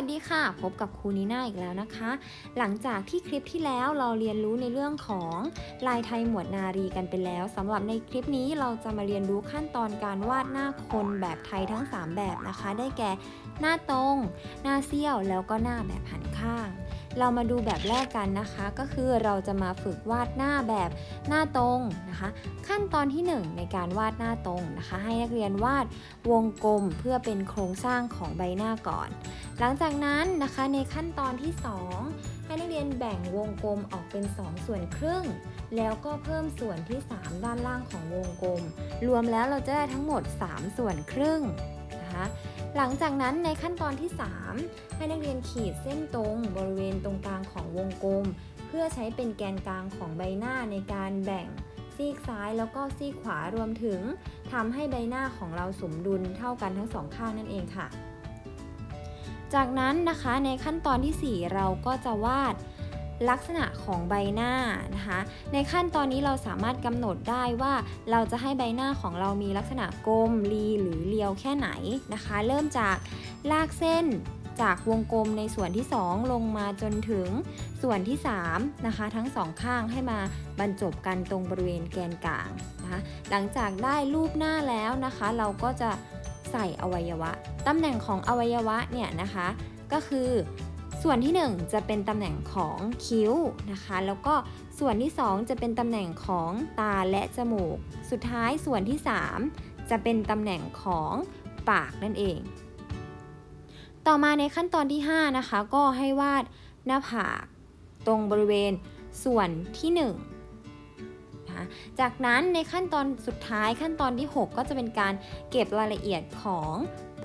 วัสดีค่ะ พบกับครูนีน่าอีกแล้วนะคะ หลังจากที่คลิปที่แล้วเราเรียนรู้ในเรื่องของลายไทยหมวดนารีกันไปแล้วสำหรับในคลิปนี้เราจะมาเรียนรู้ขั้นตอนการวาดหน้าคนแบบไทยทั้ง 3 แบบนะคะ ได้แก่หน้าตรง หน้าเสี้ยวแล้วก็หน้าแบบหันข้าง เรามาดูแบบแรกกันนะคะ ก็คือเราจะมาฝึกวาดหน้าแบบหน้าตรงนะคะ ขั้นตอนที่ 1 ในการวาดหน้าตรงนะคะ ให้นักเรียนวาดวงกลมเพื่อเป็นโครงสร้างของใบหน้าก่อน หลังจากนั้นนะคะในขั้นตอนที่ 2 ให้นักเรียนแบ่งวงกลมออกเป็น 2 ส่วนครึ่ง แล้วก็เพิ่มส่วนที่ 3 ด้านล่างของวงกลม รวมแล้วเราจะได้ทั้งหมด 3 ส่วนครึ่งนะคะ หลังจากนั้นในขั้นตอนที่ 3 ให้นักเรียนขีดเส้นตรงบริเวณตรงกลางของวงกลม เพื่อใช้เป็นแกนกลางของใบหน้าในการแบ่งซีกซ้ายแล้วก็ซีกขวารวมถึงทำให้ใบหน้าของเราสมดุลเท่ากันทั้งสองข้างนั่นเองค่ะ จากนั้นนะคะในขั้นตอนที่ 4 เราก็จะวาด ลักษณะของใบหน้านะคะ ในขั้นตอนนี้เราสามารถกำหนดได้ว่าเราจะให้ใบหน้าของเรามีลักษณะกลมรีหรือเรียวแค่ไหนนะคะ เริ่มจากลากเส้นจากวงกลมในส่วนที่ 2 ลงมาจนถึงส่วนที่3นะคะทั้งสองข้างให้มาบรรจบกันตรงบริเวณแกนกลางนะคะหลังจากได้รูปหน้าแล้วนะคะ เราก็จะใส่อวัยวะ ตำแหน่งของอวัยวะเนี่ยนะคะ ก็คือ ส่วนที่ 1 จะเป็นตำแหน่งของคิ้วนะคะ แล้วก็ส่วนที่ 2 จะเป็นตำแหน่งของตาและจมูก สุดท้ายส่วนที่ 3 จะเป็นตำแหน่งของปากนั่นเอง ต่อมาในขั้นตอนที่ 5 นะคะ ก็ให้วาดหน้าผากตรงบริเวณส่วนที่1นะคะ จากนั้นในขั้นตอนสุดท้ายขั้นตอนที่ 6 ก็จะเป็นการเก็บรายละเอียดของ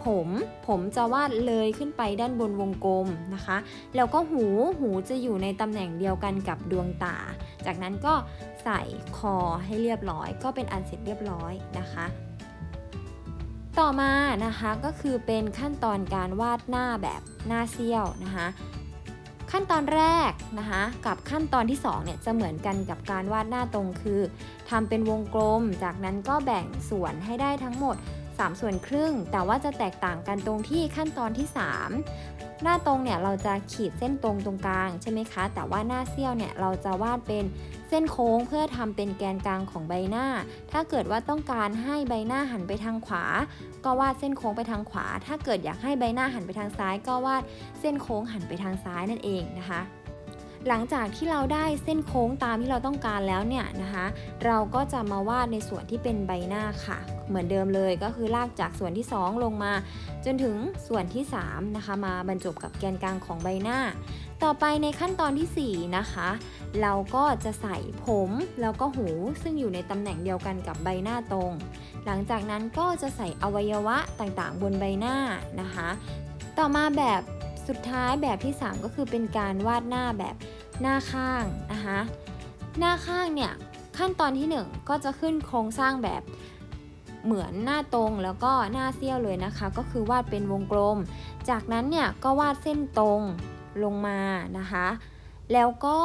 ผม ผมจะวาดเลยขึ้นไปด้านบนวงกลมนะคะ แล้วก็หู หูจะอยู่ในตำแหน่งเดียวกันกับดวงตา จากนั้นก็ใส่คอให้เรียบร้อย ก็เป็นอันเสร็จเรียบร้อยนะคะ ต่อมานะคะก็คือเป็นขั้นตอนการวาดหน้าแบบหน้าเซี่ยวนะคะ ขั้นตอนแรกนะคะกับขั้นตอนที่2เนี่ยจะเหมือนกันกับการวาดหน้าตรงคือทำเป็นวงกลม จากนั้นก็แบ่งส่วนให้ได้ทั้งหมด 3 ส่วนครึ่ง แต่ว่าจะแตกต่างกันตรงที่ขั้นตอนที่ 3 หน้าตรงเนี่ยเราจะขีดเส้นตรงตรงกลางใช่ไหมคะ แต่ว่าหน้าเซี่ยวเนี่ยเราจะวาดเป็นเส้นโค้งเพื่อทำเป็นแกนกลางของใบหน้า ถ้าเกิดว่าต้องการให้ใบหน้าหันไปทางขวา ก็วาดเส้นโค้งไปทางขวา ถ้าเกิดอยากให้ใบหน้าหันไปทางซ้าย ก็วาดเส้นโค้งหันไปทางซ้ายนั่นเองนะคะ หลังจากที่เราได้เส้นโค้งตามที่เราต้องการแล้วเนี่ยนะคะ เราก็จะมาวาดในส่วนที่เป็นใบหน้าค่ะ เหมือนเดิมเลยก็คือลากจากส่วนที่ 2 ลงมา จนถึงส่วนที่ 3 นะคะ มาบรรจบกับแกนกลางของใบหน้า ต่อไปในขั้นตอนทีสี่4 นะคะ เราก็จะใส่ผมแล้วก็หูซึ่งอยู่ในตำแหน่งเดียวกันกับใบหน้าตรง หลังจากนั้นก็จะใส่อวัยวะต่างๆ บนใบหน้านะคะ ต่อมาแบบ สุดท้ายแบบที่ 3 ก็คือเป็นการวาดหน้าแบบหน้าข้างนะคะหน้าข้างเนี่ยขั้นตอนที่ 1 ก็จะขึ้นโครงสร้างแบบเหมือนหน้าตรงแล้วก็หน้าเสี้ยวเลยนะคะ ก็คือวาดเป็นวงกลม จากนั้นเนี่ยก็วาดเส้นตรงลงมานะคะ แล้วก็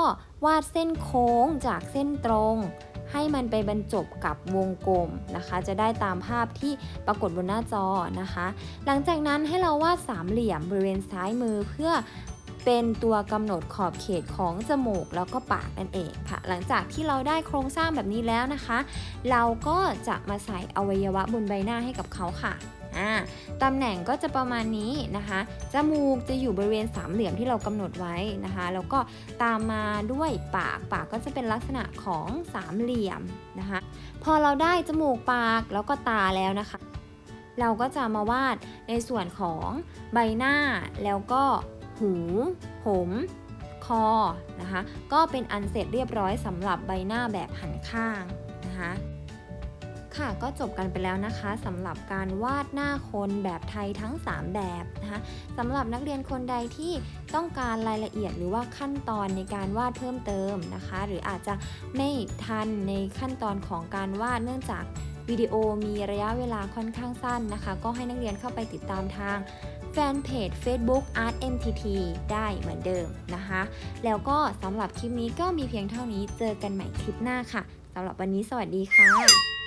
วาดเส้นโค้งจากเส้นตรง ให้มันไปบรรจบกับวงกลมนะคะ จะได้ตามภาพที่ปรากฏบนหน้าจอนะคะ หลังจากนั้นให้เราวาดสามเหลี่ยมบริเวณซ้ายมือเพื่อเป็นตัวกำหนดขอบเขตของจมูกแล้วก็ปากนั่นเองค่ะ หลังจากที่เราได้โครงสร้างแบบนี้แล้วนะคะ เราก็จะมาใส่อวัยวะบนใบหน้าให้กับเขาค่ะ อ่าตำแหน่งก็จะประมาณนี้นะคะ จมูกจะอยู่บริเวณสามเหลี่ยมที่เรากำหนดไว้นะคะ แล้วก็ตามมาด้วยปาก ปากก็จะเป็นลักษณะของสามเหลี่ยมนะคะ พอเราได้จมูกปากแล้วก็ตาแล้วนะคะ เราก็จะมาวาดในส่วนของใบหน้าแล้วก็หู ผม คอ นะคะ ก็เป็นอันเสร็จเรียบร้อยสำหรับใบหน้าแบบหันข้างนะคะ ค่ะก็จบกันไปแล้วนะคะสำหรับการวาดหน้าคนแบบไทยทั้ง 3 แบบนะคะสำหรับนักเรียนคนใดที่ต้องการรายละเอียดหรือว่าขั้นตอนในการวาดเพิ่มเติมนะคะ หรืออาจจะไม่ทันในขั้นตอนของการวาดเนื่องจากวิดีโอมีระยะเวลาค่อนข้างสั้นนะคะ ก็ให้นักเรียนเข้าไปติดตามทางแฟนเพจ Facebook Art MTT ได้เหมือนเดิมนะคะ แล้วก็สำหรับคลิปนี้ก็มีเพียงเท่านี้เจอกันใหม่คลิปหน้าค่ะสำหรับวันนี้สวัสดีค่ะ